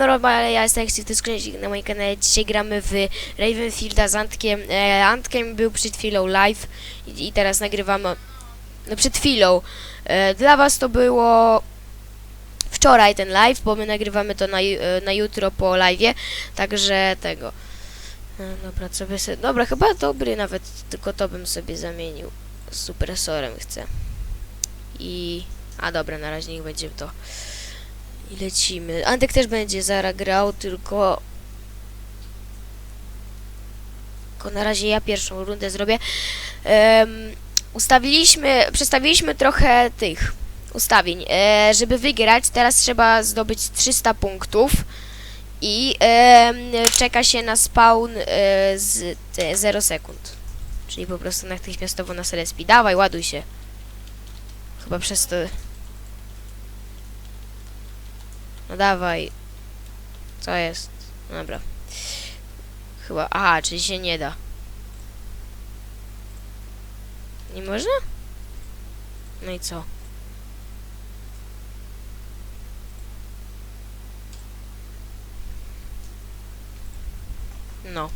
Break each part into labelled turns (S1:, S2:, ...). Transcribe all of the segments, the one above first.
S1: Siemano, ale ja jestem Exit Skrzynnik na moim kanale. Dzisiaj gramy w Ravenfielda z Antkiem. E, Antkiem był przed chwilą live i, i teraz nagrywamy, no przed chwilą. E, dla was to było wczoraj ten live, bo my nagrywamy to na, e, na jutro po live'ie, także tego. E, dobra, co by sobie, dobra, chyba dobry nawet, tylko to bym sobie zamienił. Z supresorem chcę. I, a dobra, na razie niech będzie to. I lecimy. Antek też będzie zaraz grał, tylko... Tylko na razie ja pierwszą rundę zrobię. Em, ustawiliśmy, przestawiliśmy trochę tych ustawień. E, żeby wygrać, teraz trzeba zdobyć 300 punktów i em, czeka się na spawn e, z te 0 sekund. Czyli po prostu natychmiastowo nas respi. Dawaj, ładuj się. Chyba przez to... No dawaj. Co jest? Dobra. Chyba. Aha, czyli się nie da. Nie można? No i co? No.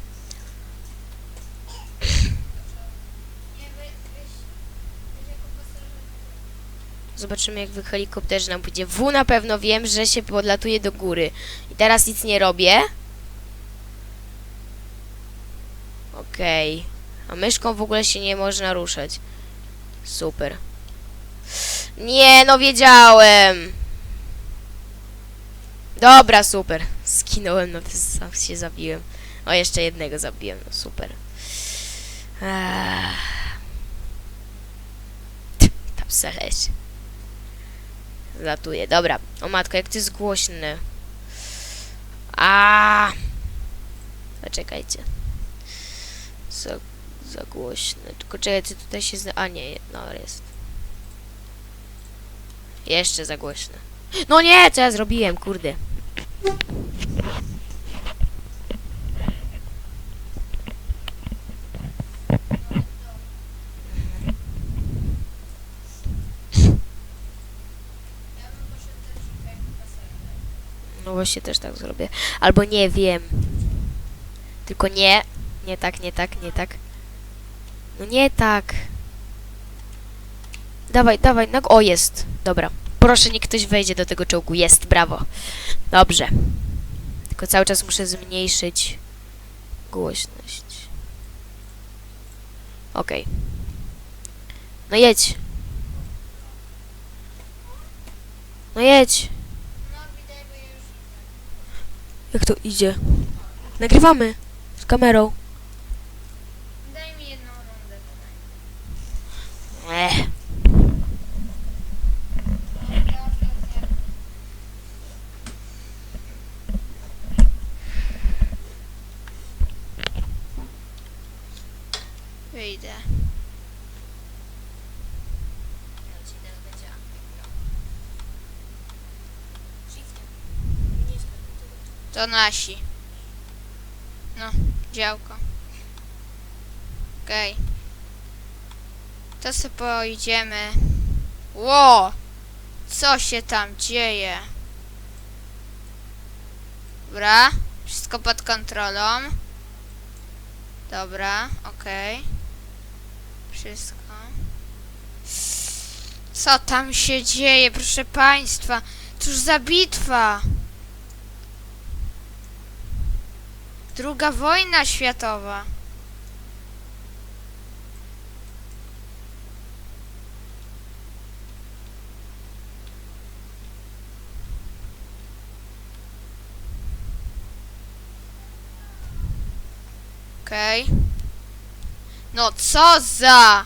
S1: Zobaczymy jak w helikopterze nam pójdzie. W na pewno wiem, że się podlatuje do góry. I teraz nic nie robię. Okej. A myszką w ogóle się nie można ruszać. Super. Nie, no wiedziałem. Dobra, super. Skinąłem, no sam się zabiłem. O, jeszcze jednego zabiłem, no super. Ech. Tam. Latuje. Dobra. O matko, jak to jest głośne. A. Poczekajcie. Za, za głośne. Tylko czekajcie, tutaj się zna... A nie, no jest. Jeszcze za głośne. No nie, co ja zrobiłem, kurde. No właśnie też tak zrobię. Albo nie wiem. Tylko nie. Nie tak, nie tak, nie tak. No nie tak. Dawaj, dawaj, no o jest. Dobra. Proszę, niech ktoś wejdzie do tego czołgu. Jest, brawo. Dobrze. Tylko cały czas muszę zmniejszyć głośność. Okej. No jedź. No jedź. Jak to idzie? Nagrywamy z kamerą.
S2: Daj mi jedną rundę
S1: Ech.
S2: Wyjdę. To nasi. No, działko. Okej. To sobie pojedziemy. Ło! Co się tam dzieje? Dobra. Wszystko pod kontrolą. Dobra, okej. Wszystko. Co tam się dzieje, proszę państwa? Cóż za bitwa! Druga wojna światowa. Okej. No co za...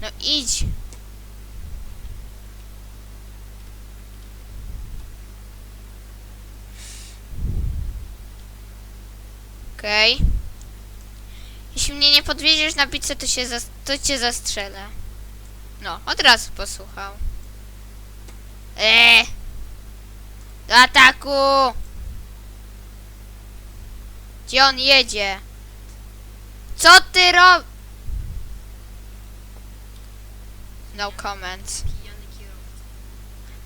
S2: No idź. Okej. Jeśli mnie nie podwiedziesz na pizzę, to, się to cię zastrzelę. No, od razu posłuchał. Eee! Do ataku! Gdzie on jedzie? Co ty rob... No comments.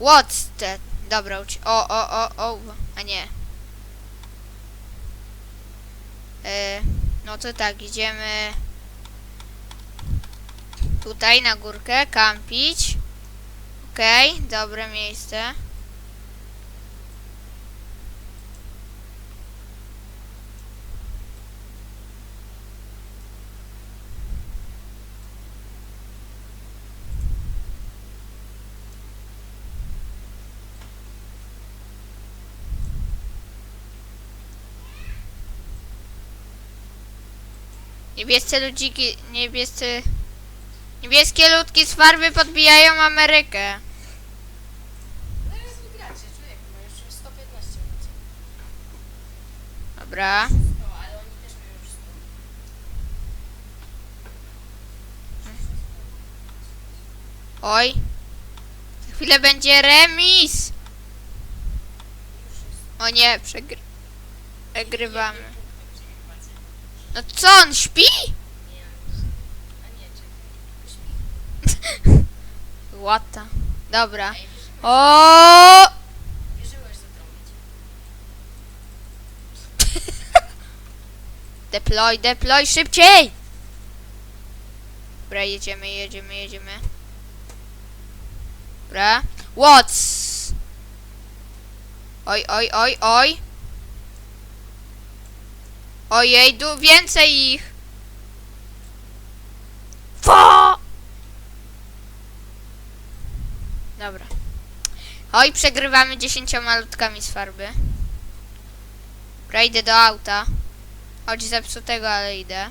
S2: What's that? dobra, uci- o, o, o, o, a nie. E, no to tak, idziemy tutaj na górkę, kampić. Okej, dobre miejsce. Niebiescy ludziki, niebiescy... Niebieskie ludki z farby podbijają Amerykę.
S1: Zaraz wygracie, człowiek, ma już 115 minut.
S2: Dobra.
S1: No, ale oni też mają już 100.
S2: Oj. Za chwilę będzie remis. O nie, przegry... przegrywamy. No co, on śpi? Łata. Dobra. O! Deploy, deploy, szybciej! Dobra, jedziemy, jedziemy, jedziemy. Dobra. What's? Oj, oj, oj, oj. Ojej, du więcej ich. Fo! Dobra. Oj, przegrywamy dziesięcioma lutkami z farby. Idę do auta. Chodź zepsutego, ale idę.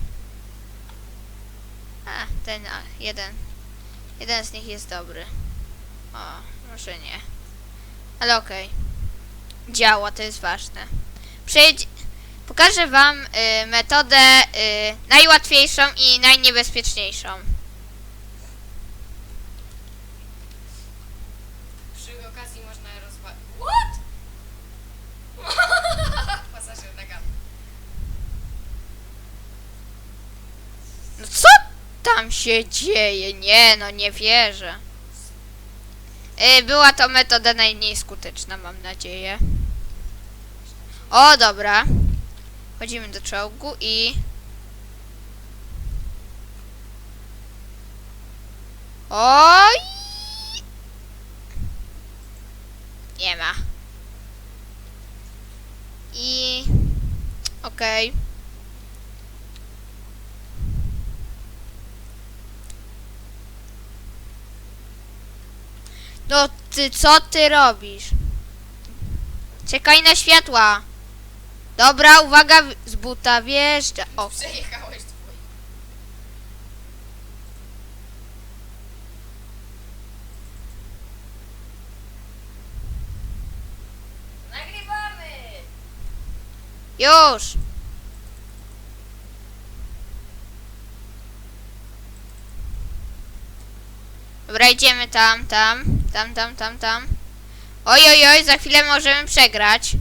S2: A, ten a, jeden. Jeden z nich jest dobry. O, może nie. Ale okej. Działa, to jest ważne. Przejdź... Pokażę wam y, metodę y, najłatwiejszą i najniebezpieczniejszą.
S1: Przy okazji można rozwalić. What? Pasażer na gam.
S2: No co tam się dzieje? Nie, no nie wierzę. Y, była to metoda najmniej skuteczna, mam nadzieję. O, dobra. Wchodzimy do czołgu i... Oj! Nie ma. I... Okej. No ty, co ty robisz? Czekaj na światła. Dobra, uwaga, w- z buta wjeżdża. O,
S1: Przejechałeś twój. Nagrywamy!
S2: już. Dobra, idziemy tam, tam, tam, tam, tam, tam. Oj, oj, oj, za chwilę możemy przegrać.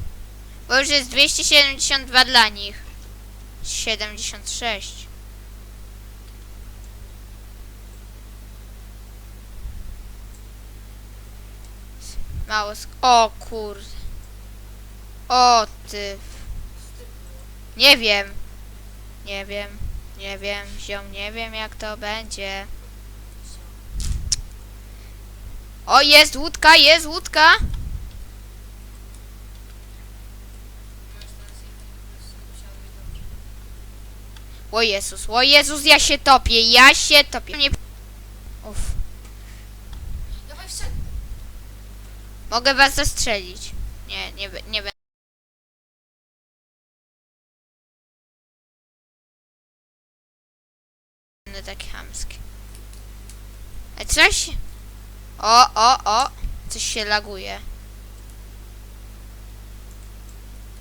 S2: Bo już jest 272 dla nich. 76. Mało sk- O kurde. O ty. Nie wiem. Nie wiem. Nie wiem, ziom, nie wiem jak to będzie. O, jest łódka, jest łódka. O Jezus, o Jezus, ja się topię, ja się topię. Nie... Uff.
S1: Dawaj.
S2: Mogę was zastrzelić. Nie, nie, nie będę. Będę taki chamski. E, coś? O, o, o. Coś się laguje.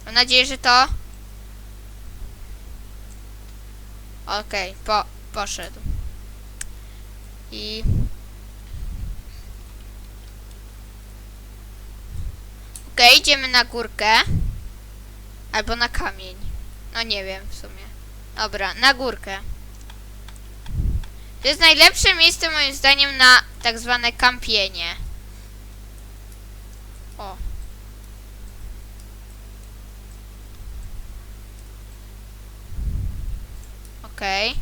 S2: Mam nadzieję, że to... Okej, po, poszedł. I... Okej, idziemy na górkę. Albo na kamień. No nie wiem w sumie. Dobra, na górkę. To jest najlepsze miejsce moim zdaniem na tak zwane kampienie. Okej.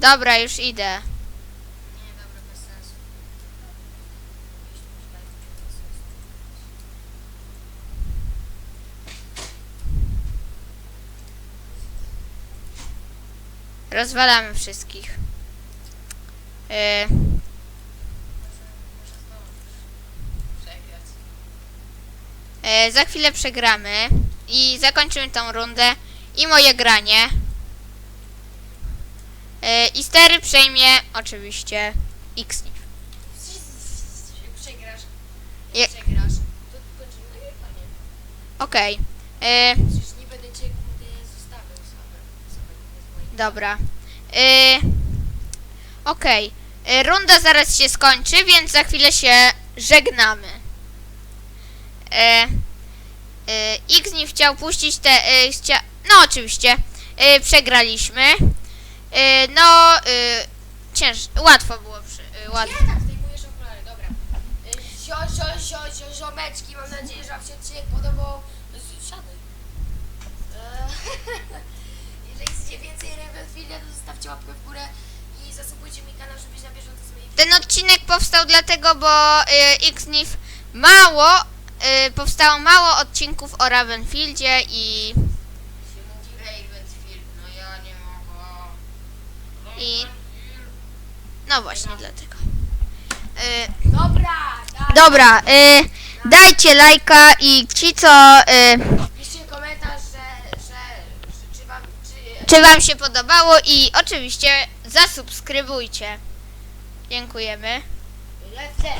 S2: Dobra, już idę. Rozwalamy wszystkich. Yy, za chwilę przegramy i zakończymy tą rundę i moje granie. Yy, I stery przejmie oczywiście X.
S3: Przegrasz.
S2: Okej.
S3: Przecież nie będę cię zostawiał
S2: Dobra. Yy, Okej. Yy, Runda zaraz się skończy, więc za chwilę się żegnamy. Yy, X nie chciał puścić te. Yy, chcia... No oczywiście. Yy, przegraliśmy. No. Cięż... Łatwo było. Przy... Łatwo.
S3: Nie, tak, zdejmujesz okulary, dobra. Y, Zio, zio, zio, zio, ziomeczki, mam nadzieję, że wam się odcinek podobał. Z- Siadaj. Eee, Jeżeli chcecie więcej Ravenfielda, to zostawcie łapkę w górę i zasubujcie mi kanał, żeby być na bieżąco z moimi
S2: Ten odcinek powstał dlatego, bo y, Xnif mało. Y, powstało mało odcinków o Ravenfieldzie i.
S3: się mówi Ravenfield, no ja nie mogę.
S2: I- No właśnie dlatego. Y,
S3: Dobra.
S2: Dobra, y, dajcie lajka i ci co, y,
S3: Piszcie komentarz, że, że, że czy wam, czy...
S2: czy wam się podobało i oczywiście zasubskrybujcie. Dziękujemy.
S3: Lecę,